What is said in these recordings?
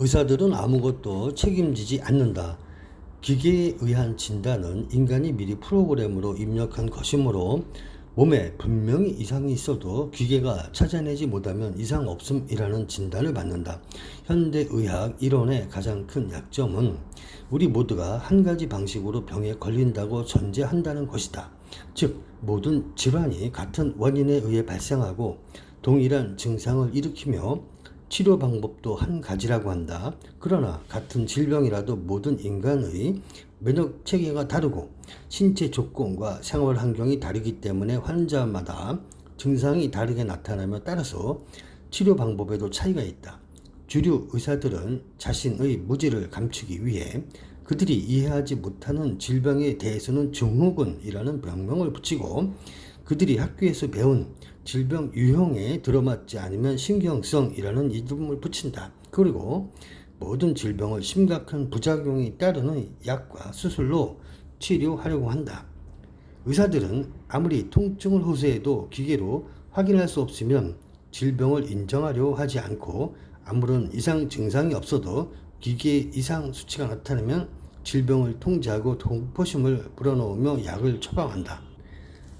의사들은 아무것도 책임지지 않는다. 기계에 의한 진단은 인간이 미리 프로그램으로 입력한 것이므로 몸에 분명히 이상이 있어도 기계가 찾아내지 못하면 이상 없음이라는 진단을 받는다. 현대의학 이론의 가장 큰 약점은 우리 모두가 한 가지 방식으로 병에 걸린다고 전제한다는 것이다. 즉, 모든 질환이 같은 원인에 의해 발생하고 동일한 증상을 일으키며 치료 방법도 한 가지라고 한다. 그러나 같은 질병이라도 모든 인간의 면역 체계가 다르고 신체 조건과 생활 환경이 다르기 때문에 환자마다 증상이 다르게 나타나며 따라서 치료 방법에도 차이가 있다. 주류 의사들은 자신의 무지를 감추기 위해 그들이 이해하지 못하는 질병에 대해서는 증후군이라는 병명을 붙이고 그들이 학교에서 배운 질병 유형에 들어맞지 않으면 신경성이라는 이름을 붙인다. 그리고 모든 질병을 심각한 부작용이 따르는 약과 수술로 치료하려고 한다. 의사들은 아무리 통증을 호소해도 기계로 확인할 수 없으면 질병을 인정하려 하지 않고 아무런 이상 증상이 없어도 기계에 이상 수치가 나타나면 질병을 통제하고 공포심을 불어넣으며 약을 처방한다.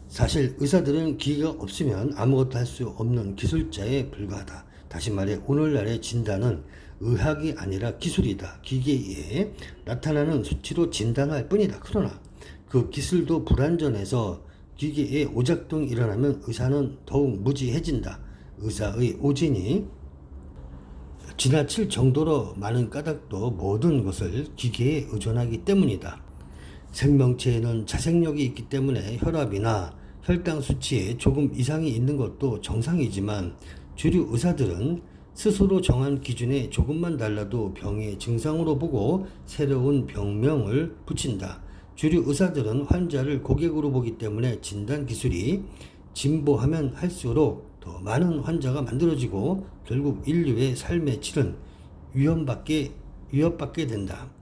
사실 의사들은 기계가 없으면 아무것도 할 수 없는 기술자에 불과하다. 다시 말해 오늘날의 진단은 의학이 아니라 기술이다. 기계에 나타나는 수치로 진단할 뿐이다. 그러나 그 기술도 불완전해서 기계에 오작동이 일어나면 의사는 더욱 무지해진다. 의사의 오진이 지나칠 정도로 많은 까닭도 모든 것을 기계에 의존하기 때문이다. 생명체에는 자생력이 있기 때문에 혈압이나 혈당 수치에 조금 이상이 있는 것도 정상이지만 주류 의사들은 스스로 정한 기준에 조금만 달라도 병의 증상으로 보고 새로운 병명을 붙인다. 주류 의사들은 환자를 고객으로 보기 때문에 진단 기술이 진보하면 할수록 더 많은 환자가 만들어지고 결국 인류의 삶의 질은 위험받게 위협받게 된다.